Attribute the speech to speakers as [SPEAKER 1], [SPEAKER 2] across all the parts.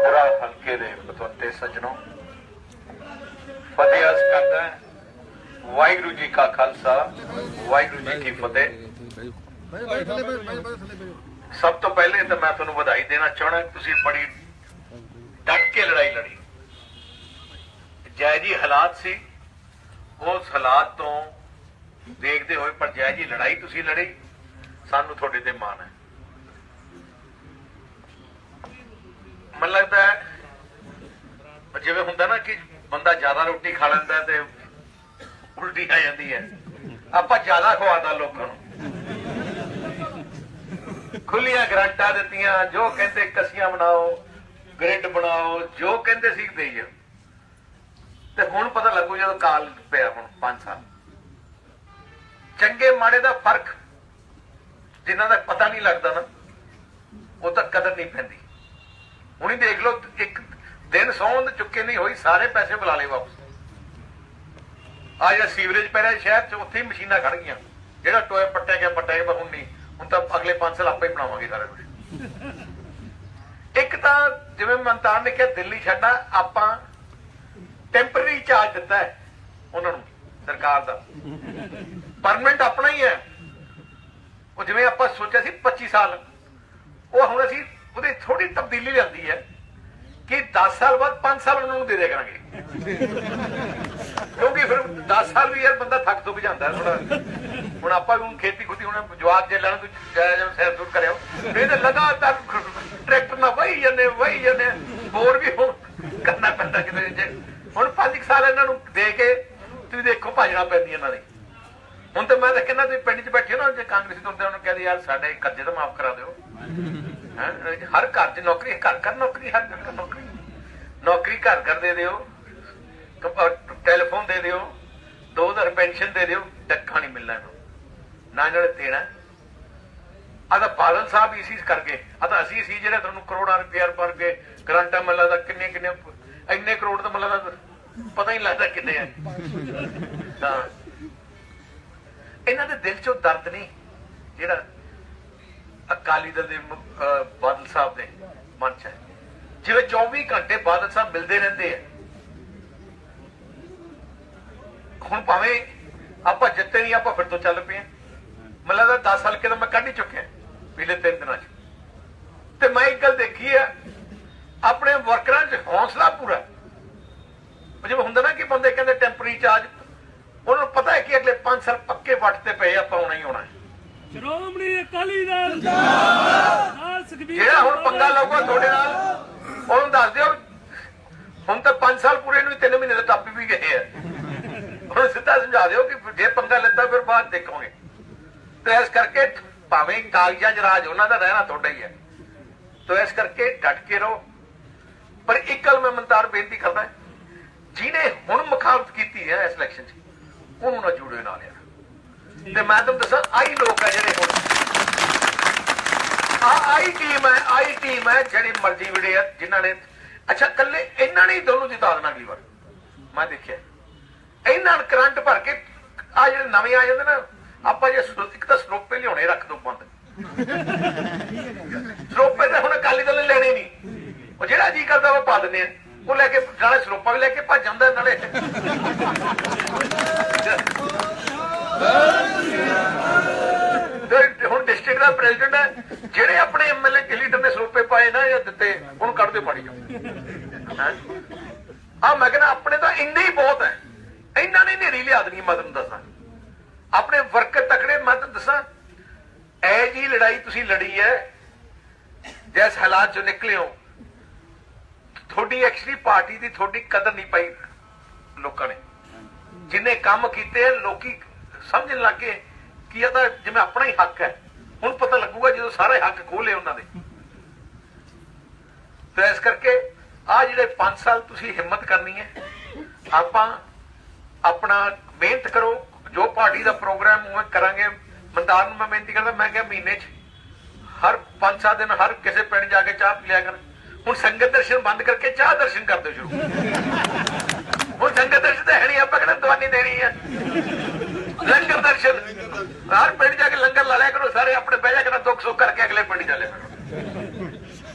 [SPEAKER 1] ਪੂਰਾ ਹਲਕੇ ਦੇ ਬਤਵੰਤੇ ਸੱਜਣੋ। ਫਤਿਹ ਅਰਜ਼ ਕਰਦਾ ਵਾਹਿਗੁਰੂ ਜੀ ਕਾ ਖਾਲਸਾ, ਵਾਹਿਗੁਰੂ ਜੀ ਕੀ ਫਤਿਹ। ਸਭ ਤੋਂ ਪਹਿਲੇ ਤਾਂ ਮੈਂ ਤੁਹਾਨੂੰ ਵਧਾਈ ਦੇਣਾ ਚਾਹਣਾ ਤੁਸੀਂ ਬੜੀ ਡਟ ਕੇ ਲੜਾਈ ਲੜੀ। ਜੈ ਜੀ ਹਾਲਾਤ ਸੀ। ਉਸ ਹਾਲਾਤ ਤੋਂ ਦੇਖਦੇ ਹੋਏ ਪਰ ਜੈ ਜੀ ਲੜਾਈ ਤੁਸੀਂ ਲੜੀ। ਸਾਨੂੰ ਤੁਹਾਡੇ ਤੇ ਮਾਣ ਹੈ। ਮੈਨੂੰ ਲੱਗਦਾ ਜਿਵੇਂ ਹੁੰਦਾ ਨਾ ਕਿ ਬੰਦਾ ਜ਼ਿਆਦਾ ਰੋਟੀ ਖਾ ਲੈਂਦਾ ਤੇ ਉਲਟੀ ਆ ਜਾਂਦੀ ਹੈ। ਆਪਾਂ ਜ਼ਿਆਦਾ ਖਵਾਦਾ ਲੋਕਾਂ ਨੂੰ। ਖੁੱਲੀਆਂ ਗਰੰਟਾਂ ਦਿੱਤੀਆਂ, ਜੋ ਕਹਿੰਦੇ ਕਸੀਆਂ ਬਣਾਓ, ਗ੍ਰਿਡ ਬਣਾਓ, ਜੋ ਕਹਿੰਦੇ ਸੀ ਦੇਈਓ ਤੇ ਹੁਣ ਪਤਾ ਲੱਗੂ ਜਦੋਂ ਕਾਲ ਪਿਆ ਹੁਣ 5 ਸਾਲ। ਚੰਗੇ ਮਾੜੇ ਦਾ ਫ਼ਰਕ ਜਿਨ੍ਹਾਂ ਦਾ ਪਤਾ ਨਹੀਂ ਲੱਗਦਾ ਨਾ, ਉਹ ਤਾਂ ਕਦਰ ਨਹੀਂ ਪੈਂਦੀ। ਹੁਣੀ ਦੇਖ ਲਓ, ਇੱਕ ਦਿਨ ਸੌਂਦ ਚੁੱਕੇ ਨਹੀਂ ਹੋਈ, ਸਾਰੇ ਪੈਸੇ ਬੁਲਾ ਲਏ ਵਾਪਸ। ਆ ਜਿਹੜਾ ਸੀਵਰੇਜ ਪੈ ਰਿਹਾ ਸ਼ਹਿਰ ਚ, ਉੱਥੇ ਹੀ ਮਸ਼ੀਨਾਂ ਖੜ ਗਈਆਂ। ਜਿਹੜਾ ਟੋਏ ਪੱਟਿਆ ਗਿਆ ਪੱਟਿਆ ਗਿਆ, ਪਰ ਹੁਣ ਨਹੀਂ। ਹੁਣ ਤਾਂ ਅਗਲੇ 5 ਸਾਲ ਆਪੇ ਹੀ ਬਣਾਵਾਂਗੇ ਸਾਰਾ ਕੁਝ ਇੱਕ ਤਾਂ ਜਿਵੇਂ ਮਨਤਾਨ ਨੇ ਕਿਹਾ, ਦਿੱਲੀ ਛੱਡਣਾ, ਆਪਾਂ ਟੈਂਪਰੇਰੀ ਚਾਰਜ ਦਿੱਤਾ ਹੈ ਉਹਨਾਂ ਨੂੰ, ਸਰਕਾਰ ਦਾ। ਪਰਮਨੈਂਟ ਆਪਣਾ ਹੀ ਹੈ। ਉਹ ਜਿਵੇਂ ਆਪਾਂ ਸੋਚਿਆ ਸੀ 25 ਸਾਲ। ਉਹ ਹੁਣ ਅਸੀਂ ਉਹਦੇ ਥੋੜੀ ਤਬਦੀਲੀ ਲਿਆਂਦੀ ਹੈ ਕਿ 10 ਸਾਲ ਬਾਅਦ 5 ਸਾਲ ਉਹਨਾਂ ਨੂੰ ਦੇ ਦੇ ਕਰਾਂਗੇ। ਕਿਉਂਕਿ ਫਿਰ 10 ਸਾਲ ਵੀ ਯਾਰ ਬੰਦਾ ਥੱਕ ਤੁੱਕ ਜਾਂਦਾ ਥੋੜਾ ਹੁਣ ਆਪਾਂ ਵੀ ਹੁਣ ਖੇਤੀ ਖੁੱਤੀ ਹੁਣ ਜਵਾਕ ਜੇ ਲੈਣ ਤੂੰ ਜਾਇਆ ਜਾਂ ਸੈਰ ਸੁਰ ਕਰਿਓ ਨਹੀਂ ਤਾਂ ਲਗਾਤਾਰ ਟਰੈਕਟਰ ਨਾਲ ਵਹੀ ਜਾਂਦੇ ਵਹੀ ਜਾਂਦੇ ਹੋਰ ਵੀ ਹੁਣ ਕਰਨਾ ਪੈਂਦਾ ਕਿਤੇ ਜੇ। ਹੁਣ 5 ਸਾਲ ਇਹਨਾਂ ਨੂੰ ਦੇ ਕੇ ਤੁਸੀਂ ਦੇਖੋ ਭਜਣਾ ਪੈਂਦੀ ਇਹਨਾਂ ਦੀ। ਹੁਣ ਤਾਂ ਮੈਂ ਤਾਂ ਕਹਿੰਦਾ ਤੁਸੀਂ ਪਿੰਡ 'ਚ ਬੈਠੇ ਹੋ ਨਾ, ਜੇ ਕਾਂਗਰਸੀ ਤੁਰਦੇ ਉਹਨਾਂ ਨੂੰ ਕਹਿੰਦੇ ਯਾਰ ਸਾਡੇ ਕਰਜ਼ੇ ਤਾਂ ਮਾਫ ਕਰਾ ਦਿਓ। ਹਰ ਘਰ 'ਚ ਨੌਕਰੀ, ਘਰ ਘਰ ਨੌਕਰੀ, ਹਰ ਘਰ ਨੌਕਰੀ। ਨੌਕਰੀ ਘਰ ਘਰ ਦੇ ਦਿਓ। ਟੈਲੀਫੋਨ ਦੇ ਦਿਓ। 2000 ਪੈਨਸ਼ਨ ਦੇ ਦਿਓ। ਟੱਕਾ ਨਹੀਂ ਮਿਲਣਾ ਇਹਨੂੰ। ਨਾ ਇਹਨਾਂ ਨੇ ਦੇਣਾ। ਆ ਬਾਦਲ ਸਾਹਿਬ ਇਸੀ ਕਰਕੇ। ਆ ਅਸੀਂ ਸੀ ਜਿਹੜੇ ਤੁਹਾਨੂੰ ਕਰੋੜਾਂ ਰੁਪਏ ਪਰ ਕੇ ਗਰੰਟਾਂ ਮਿਲਦਾ ਤਾਂ ਕਿੰਨੇ ਕਿੰਨੇ ਇੰਨੇ ਕਰੋੜ ਤਾਂ ਮਿਲਦਾ ਪਤਾ ਹੀ ਲੱਗਦਾ ਕਿੰਨੇ ਆ। ਤਾਂ ਇਹਨਾਂ ਦੇ ਦਿਲ 'ਚੋਂ ਦਰਦ ਨਹੀਂ। ਜਿਹੜਾ ਅਕਾਲੀ ਦਲ ਦੇ ਬਾਦਲ ਸਾਹਿਬ ਦੇ ਮਨ 'ਚ ਜਿਵੇਂ 24 ਘੰਟੇ ਬਾਦਲ ਸਾਹਿਬ ਮਿਲਦੇ ਰਹਿੰਦੇ ਆ। ਹੁਣ ਭਾਵੇਂ ਆਪਾਂ ਜਿੱਤੇ ਨਹੀਂ, ਆਪਾਂ ਫਿਰ ਤੋਂ ਚੱਲ ਪਏ ਮੈਨੂੰ ਲੱਗਦਾ 10 ਸਾਲ ਕੇ ਤਾਂ ਮੈਂ ਕੱਢ ਹੀ ਚੁੱਕਿਆ, ਪਿਛਲੇ ਤਿੰਨ ਦਿਨਾਂ 'ਚ। ਤੇ ਮੈਂ ਇੱਕ ਗੱਲ ਦੇਖੀ ਹੈ ਆਪਣੇ ਵਰਕਰਾਂ 'ਚ ਹੌਸਲਾ ਪੂਰਾ। ਜਿਵੇਂ ਹੁੰਦਾ ਨਾ ਕਿ ਬੰਦੇ ਕਹਿੰਦੇ ਟੈਂਪਰੇਰੀ ਚਾਰਜ ਉਹਨਾਂ ਨੂੰ ਪਤਾ ਹੈ ਕਿ ਅਗਲੇ 5 ਸਾਲ ਪੱਕੇ ਵੱਟ ਤੇ ਪਏ ਆਪਾਂ ਆਉਣਾ ਹੀ ਆਉਣਾ ਹੈ।
[SPEAKER 2] ਸ਼੍ਰੋਮਣੀ ਅਕਾਲੀ ਦਲ ਨਾਲ ਸੁਖਬੀਰ
[SPEAKER 1] ਜਿਹੜਾ ਹੁਣ ਪੰਗਾ ਲਊਗਾ ਤੁਹਾਡੇ ਨਾਲ ਉਹਨੂੰ ਦੱਸ ਦਿਓ। ਹੁਣ ਤਾਂ 5 ਸਾਲ ਪੂਰੇ ਨੂੰ 3 ਮਹੀਨੇ ਦੇ ਟੱਪ ਵੀ ਗਏ ਆ। ਹੁਣ ਸਿੱਧਾ ਸਮਝਾ ਦਿਓ ਕਿ ਜੇ ਪੰਗਾ ਲੈਂਦਾ ਫਿਰ ਬਾਅਦ ਦੇਖੋਗੇ। ਤੇ ਇਸ ਕਰਕੇ ਭਾਵੇਂ ਕਾਗਜ਼ਾਂ 'ਚ ਰਾਜ ਉਹਨਾਂ ਦਾ ਰਹਿਣਾ ਤੁਹਾਡਾ ਹੀ ਹੈ। ਤੇ ਇਸ ਕਰਕੇ ਡਟ ਕੇ ਰਹੋ। ਪਰ ਇੱਕ ਗੱਲ ਮੈਂ ਮੰਤਾਰ ਬੇਨਤੀ ਕਰਦਾ ਜਿਹਨੇ ਹੁਣ ਮੁਖਾਲਫਤ ਕੀਤੀ ਹੈ ਇਸ ਇਲੈਕਸ਼ਨ 'ਚ ਉਹਨੂੰ ਨਾ ਜੁੜਿਓ ਨਾਲ ਯਾਰ। ਤੇ ਮੈਂ ਤੁਹਾਨੂੰ ਦੱਸਾਂ, ਆਈ ਲੋਕ ਆ ਜਿਹੜੇ ਹੁਣ। ਆ ਆਈ ਟੀਮ ਹੈ, ਆਈ ਟੀਮ ਹੈ, ਜਿਹੜੀ ਮਰਜ਼ੀ ਵਿੜੇ ਆ, ਜਿਨ੍ਹਾਂ ਨੇ ਅੱਛਾ ਕੱਲੇ ਇਹਨਾਂ ਨੇ ਹੀ ਦੋਨੋਂ ਜਿਤਾ ਦੇਣਾ ਅਗਲੀ ਵਾਰ ਮੈਂ ਦੇਖਿਆ। ਇਹਨਾਂ ਨੇ ਕਰੰਟ ਭਰ ਕੇ ਆ ਜਿਹੜੇ ਨਵੇਂ ਆ ਜਾਂਦੇ ਨਾ, ਆਪਾਂ ਜੇ ਇੱਕ ਤਾਂ ਸਰੋਪੇ ਲਿਆਉਣੇ, ਰੱਖ ਦੋ ਬੰਦ। ਸਰੋਪੇ ਤਾਂ ਹੁਣ ਅਕਾਲੀ ਦਲ ਨੇ ਲੈਣੇ ਨਹੀਂ। ਉਹ ਜਿਹੜਾ ਜੀ ਕਰਦਾ, ਉਹ ਪਾ ਦਿੰਦੇ ਆ। ਉਹ ਲੈ ਕੇ ਨਾਲੇ ਸਰੋਪਾ ਵੀ ਲੈ ਕੇ ਭੱਜ ਜਾਂਦਾ ਨਾਲੇ। ਤੇ ਹੁਣ ਡਿਸਟ੍ਰਿਕਟ ਦਾ ਪ੍ਰੈਜ਼ੀਡੈਂਟ ਹੈ, ਜਿਹੜੇ ਆਪਣੇ ਐਮਐਲਏ ਕੇ ਲੀਡਰ ਨੇ ਸਰੋਪੇ ਪਾਏ ਨਾ ਜਾਂ ਦਿੱਤੇ, ਉਹਨੂੰ ਕੱਢ ਦਿਓ ਪਾਣੀ ਆ ਮੈਂ ਕਹਿੰਦਾ, ਆਪਣੇ ਤਾਂ ਇੰਨੇ ਹੀ ਬਹੁਤ ਹੈ। ਇਹਨਾਂ ਨੇ ਨੇਰੀ ਲਿਆ ਦੇਣੀ ਮੈਂ ਤੁਹਾਨੂੰ ਦੱਸਾਂ। ਆਪਣੇ ਵਰਕਰ ਤਕੜੇ, ਮੈਂ ਤੁਹਾਨੂੰ ਦੱਸਾਂ ਐ ਜੀ ਲੜਾਈ ਤੁਸੀਂ ਲੜੀ ਹੈ, ਜਿਸ ਹਾਲਾਤ ਚੋਂ ਨਿਕਲੇ ਹੋ, ਤੁਹਾਡੀ ਐਕਚੁਅਲੀ ਪਾਰਟੀ ਦੀ ਤੁਹਾਡੀ ਕਦਰ ਨਹੀਂ ਪਈ ਲੋਕਾਂ ਨੇ। ਜਿੰਨੇ ਕੰਮ ਕੀਤੇ ਲੋਕੀ ਸਮਝਣ ਲੱਗੇ ਕਿ ਇਹ ਤਾਂ ਜਿਵੇਂ ਆਪਣਾ ਹੀ ਹੱਕ ਹੈ। ਹੁਣ ਪਤਾ ਲੱਗੂਗਾ ਜਦੋਂ ਸਾਰੇ ਹੱਕ ਖੋਲੇ ਉਹਨਾਂ ਦੇ। ਤੇ ਇਸ ਕਰਕੇ ਆ ਜਿਹੜੇ 5 ਸਾਲ ਤੁਸੀਂ ਹਿੰਮਤ ਕਰਨੀ ਹੈ, ਆਪਾਂ ਆਪਣਾ ਮਿਹਨਤ ਕਰੋ। ਜੋ ਪਾਰਟੀ ਦਾ ਪ੍ਰੋਗਰਾਮ ਉਹ ਕਰਾਂਗੇ। ਮੰਦਾਰ ਨੂੰ ਮੈਂ ਬੇਨਤੀ ਕਰਦਾ, ਮੈਂ ਕਿਹਾ ਮਹੀਨੇ 'ਚ ਹਰ 5-7 ਦਿਨ ਹਰ ਕਿਸੇ ਪਿੰਡ ਜਾ ਕੇ ਚਾਹ ਲਿਆ ਕਰ। ਹੁਣ ਸੰਗਤ ਦਰਸ਼ਨ ਬੰਦ ਕਰਕੇ ਚਾਹ ਦਰਸ਼ਨ ਕਰ ਦਿਓ ਸ਼ੁਰੂ। ਹੁਣ ਸੰਗਤ ਦਰਸ਼ਨ ਤਾਂ ਹੈ ਨਹੀਂ, ਆਪਾਂ ਕਿਹੜਾ ਦਵਾਨੀ ਦੇਣੀ ਹੈ? ਲੰਗਰ ਦਰਸ਼ਨ। ਹਰ ਪਿੰਡ ਜਾ ਕੇ ਲੰਗਰ ਲਾ ਲਿਆ ਕਰੋ, ਸਾਰੇ ਆਪਣੇ ਬਹਿ ਜਾ ਕੇ ਦੁੱਖ ਸੁੱਖ ਕਰਕੇ ਅਗਲੇ ਪਿੰਡ ਚੱਲੇ ਫਿਰੋ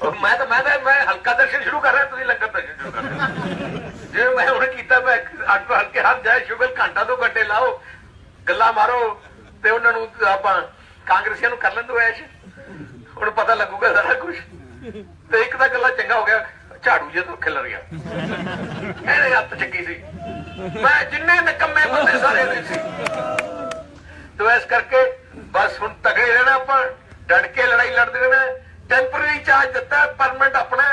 [SPEAKER 1] ਉਹ ਮੈਂ ਤਾਂ ਮੈਂ ਤਾਂ ਮੈਂ ਹਲਕਾ ਦਰਸ਼ਨ ਸ਼ੁਰੂ ਕਰ ਰਿਹਾ, ਤੁਸੀਂ ਲੰਗਰ ਦਰਸ਼ਨ ਸ਼ੁਰੂ ਕਰ ਰਹੇ ਹੋ। ਮੈਂ ਹੁਣ ਕੀਤਾ, ਮੈਂ ਅੱਠ ਹਲਕੇ ਹੱਥ ਜਾਏ ਸ਼ੁਗਲ ਘੰਟਾ ਦੋ ਘੰਟੇ ਲਾਓ, ਗੱਲਾਂ ਮਾਰੋ, ਤੇ ਉਹਨਾਂ ਨੂੰ ਆਪਾਂ ਕਾਂਗਰਸੀਆਂ ਨੂੰ ਕਰ ਲੈਂਦੋ ਐਸ਼। ਹੁਣ ਪਤਾ ਲੱਗੂਗਾ ਸਾਰਾ ਕੁਝ ਤੇ ਇੱਕ ਤਾਂ ਗੱਲਾਂ ਚੰਗਾ ਹੋ ਗਿਆ, ਝਾੜੂ ਜੇ ਤੋਂ ਖਿਲਰ ਗਿਆ। ਇਹਨੇ ਹੱਥ ਚੱਕੀ ਸੀ। ਮੈਂ ਜਿੰਨੇ ਨਿਕੰਮੇ ਬੰਦੇ ਸਾਰੇ ਦੇ ਸੀ। ਤੋ ਇਸ ਕਰਕੇ ਬਸ ਹੁਣ ਤਗੜੇ ਰਹਿਣਾ ਆਪਾਂ, ਡਟ ਕੇ ਲੜਾਈ ਲੜਦੇ ਰਹਿਣਾ ਟੈਂਪਰੇਰੀ ਚਾਰਜ ਦਿੱਤਾ ਪਰਮਨੈਂਟ ਆਪਣਾ,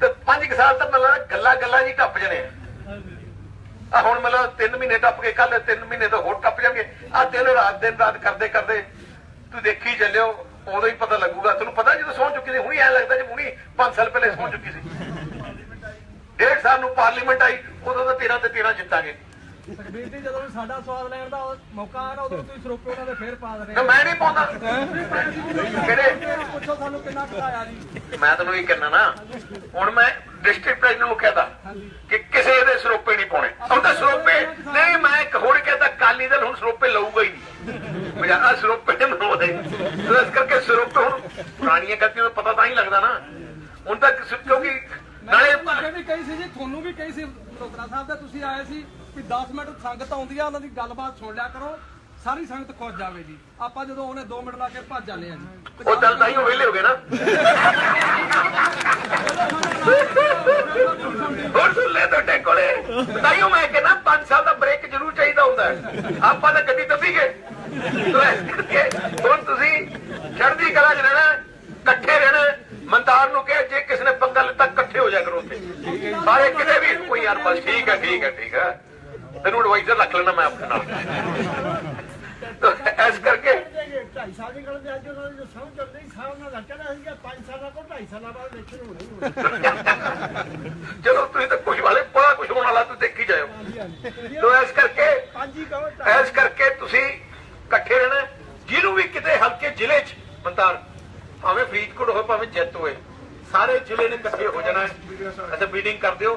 [SPEAKER 1] ਤੇ 5 ਸਾਲ ਤੱਕ ਮਤਲਬ ਗੱਲਾਂ ਗੱਲਾਂ ਜੀ ਟੱਪ ਜਣੇ ਆ। ਹੁਣ ਮਤਲਬ 3 ਮਹੀਨੇ ਟੱਪ ਕੇ ਕੱਲ 3 ਮਹੀਨੇ ਤੋਂ ਹੋਰ ਟੱਪ ਜਾਣਗੇ। ਆ ਦਿਨ ਰਾਤ ਦਿਨ ਰਾਤ ਕਰਦੇ ਕਰਦੇ ਤੂੰ ਦੇਖੀ ਚੱਲਿਓ, ਉਦੋਂ ਹੀ ਪਤਾ ਲੱਗੂਗਾ। ਤੈਨੂੰ ਪਤਾ ਜਦੋਂ ਸੌਂ ਚੁੱਕੀ ਸੀ, ਹੁਣੀ ਐ ਲੱਗਦਾ ਜੇ ਹੁਣੀ 5 ਸਾਲ ਪਹਿਲੇ ਸੌਂ ਚੁੱਕੀ ਸੀ। ਡੇਢ ਸਾਲ ਨੂੰ ਪਾਰਲੀਮੈਂਟ ਆਈ ਉਦੋਂ ਤਾਂ 13 ਤੇ 13 ਜਿੱਤਾਂਗੇ।
[SPEAKER 3] ਸੁਖਬੀਰ ਜੀ ਜਦੋਂ ਸਾਡਾ ਸਵਾਦ ਲੈਣ ਦਾ ਮੌਕਾ ਆ ਨਾ ਉਦੋਂ ਤੁਸੀਂ ਸਰੋਪੇ ਉਹਨਾਂ ਦੇ ਫੇਰ ਪਾ ਦੇਣੇ।
[SPEAKER 1] ਨਾ ਮੈਂ ਨਹੀਂ ਪਾਉਂਦਾ। ਕਿਹੜੇ?
[SPEAKER 3] ਪੁੱਛੋ ਸਾਨੂੰ ਕਿੰਨਾ ਘਟਾਇਆ ਜੀ।
[SPEAKER 1] ਮੈਂ ਤੈਨੂੰ ਇਹ ਕਹਿਣਾ ਨਾ ਹੁਣ ਮੈਂ ਡਿਸਟ੍ਰਿਕਟ ਪ੍ਰੈਜ਼ੀਡੈਂਟ ਨੂੰ ਕਹਤਾ ਕਿ ਕਿਸੇ ਦੇ ਸਰੋਪੇ ਨਹੀਂ ਪਾਉਣੇ। ਹੁਣ ਤਾਂ ਸਰੋਪੇ ਨਹੀਂ ਮੈਂ ਇੱਕ ਹੋਰ ਕਹਤਾ ਕਾਲੀ ਦਲ ਹੁਣ ਸਰੋਪੇ ਲਊਗਾ ਹੀ ਨਹੀਂ। ਬਜਾਣਾ ਸਰੋਪੇ ਨਹੀਂ ਸੋ ਇਸ ਕਰਕੇ ਸਰੋਪੇ ਹੁਣ ਪੁਰਾਣੀਆਂ ਦਾ ਪਤਾ ਤਾਂ ਹੀ ਲੱਗਦਾ ਨਾ। ਹੁਣ ਤਾਂ ਕਿਉਂਕਿ ਨਾਲੇ
[SPEAKER 3] ਅੱਗੇ ਵੀ ਕਹੀ ਸੀ ਜੀ ਤੁਹਾਨੂੰ ਵੀ ਕਹੀ ਸੀ ਮਲੋਤਰਾ ਸਾਹਿਬ ਦਾ ਤੁਸੀਂ ਆਏ ਸੀ ਵੀ 10 ਮਿੰਟ ਸੰਗਤ ਆਉਂਦੀ ਆ ਉਹਨਾਂ ਦੀ ਗੱਲਬਾਤ ਸੁਣ ਲਿਆ ਕਰੋ ਸਾਰੀ ਸੰਗਤ ਖੁਸ਼ ਜਾਵੇ ਜੀ। ਆਪਾਂ ਜਦੋਂ ਉਹਨੇ 2 ਮਿੰਟ ਲਾ ਕੇ ਭੱਜ ਜਾਂਦੇ ਆ ਜੀ।
[SPEAKER 1] ਉਹ ਚੱਲ ਤਾਂ ਹੀ ਉਹ ਵਿਹਲੇ ਹੋ ਗਏ ਨਾ। ਹੋਰ ਸੁਣ ਲੈ ਤੁਹਾਡੇ ਕੋਲੇ ਤਾਈਓ ਮੈਂ ਕਹਿੰਦਾ 5 ਸਾਲ ਦਾ ਬ੍ਰੇਕ ਜ਼ਰੂਰ ਚਾਹੀਦਾ ਹੁੰਦਾ। ਆਪਾਂ ਤਾਂ ਗੱਡੀ ਦੱਬੀ ਗਏ। ਹੁਣ ਤੁਸੀਂ ਚੜ੍ਹਦੀ ਕਲਾ 'ਚ ਰਹਿਣਾ ਇਕੱਠੇ ਰਹਿਣਾ ਮੰਦਾਰ ਨੂੰ ਕਹੇ ਜੇ ਕਿਸੇ ਨੇ ਪੰਗਾ ਲਿੱਤਾ ਇਕੱਠੇ ਹੋ ਜਾ ਕਰੋ ਉੱਥੇ ਸਾਰੇ ਕਿਤੇ ਵੀ ਕੋਈ ਯਾਰ ਬਸ ਠੀਕ ਹੈ ਠੀਕ ਹੈ ਠੀਕ ਹੈ ਤੈਨੂੰ ਐਡਵਾਈਜ਼ਰ ਰੱਖ ਲੈਣਾ ਮੈਂ ਆਪਣੇ ਨਾਲ। ਇਸ ਕਰਕੇ
[SPEAKER 4] ਢਾਈ ਸਾਲ ਦੀ ਗੱਲ ਤੇ ਅੱਜ ਉਹਨਾਂ ਦੀ ਸਮਝ ਚੱਲਦੀ ਸਾਲ ਨਾਲ ਲੱਟਣਾ ਸੀਗਾ 5 ਸਾਲਾਂ ਕੋਲ 2.5 ਸਾਲਾਂ ਬਾਅਦ ਇਲੈਕਸ਼ਨ ਹੋਣੀ ਹੋਣੀ।
[SPEAKER 1] ਚਲੋ ਤੁਸੀਂ ਤਾਂ ਕੁਝ ਵਾਲੇ ਬੜਾ ਕੁਝ ਹੋਣ ਵਾਲਾ ਤੁਸੀਂ ਦੇਖੀ ਜਾਓ ਤੋ ਇਸ ਕਰਕੇ
[SPEAKER 4] ਪੰਜ ਹੀ ਕਹੋ
[SPEAKER 1] ਇਸ ਕਰਕੇ ਤੁਸੀਂ ਇਕੱਠੇ ਰਹਿਣਾ ਜਿਹਨੂੰ ਵੀ ਕਿਤੇ ਹਲਕੇ ਜ਼ਿਲ੍ਹੇ 'ਚ ਮੰਤਾਰ ਭਾਵੇਂ ਫਰੀਦਕੋਟ ਹੋਵੇ ਭਾਵੇਂ ਜੈਤ ਹੋਵੇ ਸਾਰੇ ਜ਼ਿਲ੍ਹੇ ਨੇ ਇਕੱਠੇ ਹੋ ਜਾਣਾ। ਅਤੇ ਮੀਟਿੰਗ ਕਰ ਦਿਓ।